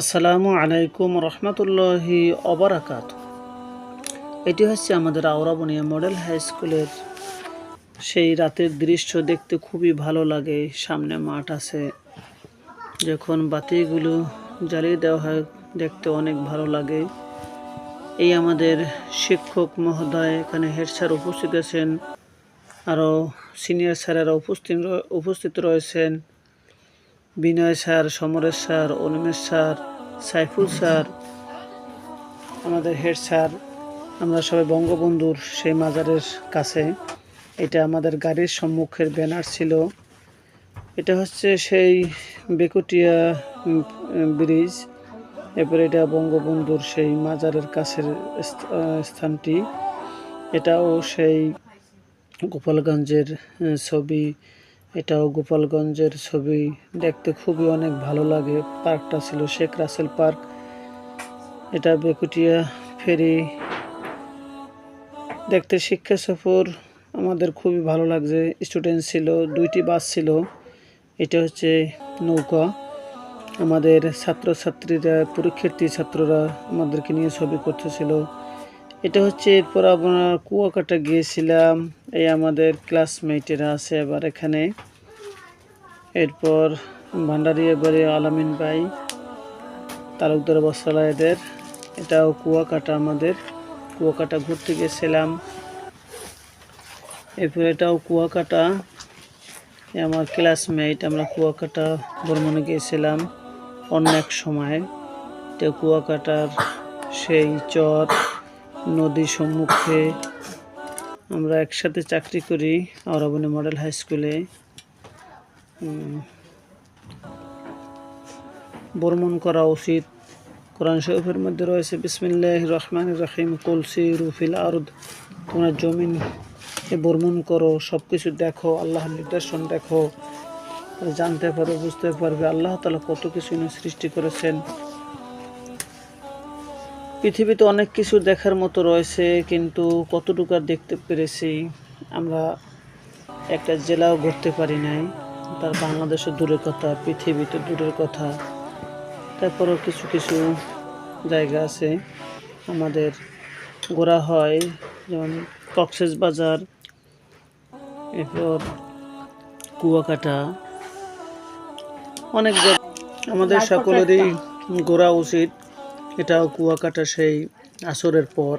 আসসালামু আলাইকুম রহমতুল্লাহি অবরাকাত। এটি হচ্ছে আমাদের আওরাবনিয়া মডেল হাই স্কুলের সেই রাতের দৃশ্য দেখতে খুবই ভালো লাগে। সামনে মাঠ আছে। যখন বাতিগুলো জ্বালিয়ে দেওয়া হয়, দেখতে অনেক ভালো লাগে। এই আমাদের শিক্ষক মহোদয় এখানে হেড স্যার উপস্থিত আছেন। আরও সিনিয়র স্যারেরা উপস্থিত উপস্থিত রয়েছেন। Binoy sir, Samaresh sir Animesh sir, Saiful sir, আমাদের হেড স্যার, আমরা সবাই বঙ্গবন্ধুর সেই মাজারের কাছে। এটা আমাদের গাড়ির সম্মুখের ব্যানার ছিল। এটা হচ্ছে সেই বেকুটিয়া ব্রিজ। এরপরে এটা বঙ্গবন্ধুর সেই মাজারের কাছের স্থ- স্থানটি। এটাও সেই গোপালগঞ্জের ছবি। এটাও গোপালগঞ্জের ছবি। দেখতে খুবই অনেক ভালো লাগে। পার্কটা ছিল শেখ রাসেল পার্ক। এটা বেকুটিয়া ফেরি। দেখতে শিক্ষা সফর। আমাদের খুবই ভালো লাগছে। স্টুডেন্ট ছিল, দুইটি বাস ছিল। এটা হচ্ছে নৌকা। আমাদের ছাত্রছাত্রীরা, পরীক্ষার্থী ছাত্ররা আমাদেরকে নিয়ে ছবি করতেছিল। এটা হচ্ছে এরপর আমরা কুয়াকাটা গিয়েছিলাম, এই আমাদের ক্লাসমেটেরা আছে এবার এখানে। এরপর ভান্ডারি এবারে আলামিন ভাই, তালুকদার বসালা এদের। এটাও কুয়াকাটা আমাদের, কুয়াকাটা ঘুরতে গেছিলাম এরপর এটাও কুয়াকাটা আমার ক্লাসমেট আমরা কুয়াকাটা ভ্রমণে গিয়েছিলাম অন্য এক সময়। এটা কুয়াকাটার সেই চর। নদী সম্মুখে আমরা একসাথে চাকরি করি আওরাবনী মডেল হাই স্কুলে। ভ্রমণ করা উচিত। কোরআন শরীফের মধ্যে রয়েছে বিসমিল্লাহ রহমান রহিম কলসি রুফিল আরদ। তোমরা জমিন এ ভ্রমণ করো সব কিছু দেখো, আল্লাহর নির্দেশন দেখো জানতে পারো বুঝতে পারবে, আল্লাহ তালা কত কিছু সৃষ্টি করেছেন। পৃথিবীতে অনেক কিছু দেখার মতো রয়েছে কিন্তু কতটুকু আর দেখতে পেরেছি আমরা একটা জেলাও ঘুরতে পারি নাই। তার বাংলাদেশের দূরের কথা পৃথিবীতে দূরের কথা। তারপরও কিছু কিছু জায়গা আছে আমাদের ঘোরা হয় যেমন কক্সেস বাজার এরপর কুয়াকাটা। অনেক আমাদের সকলেরই ঘোরা উচিত। এটাও কুয়াকাটা সেই আসরের পর।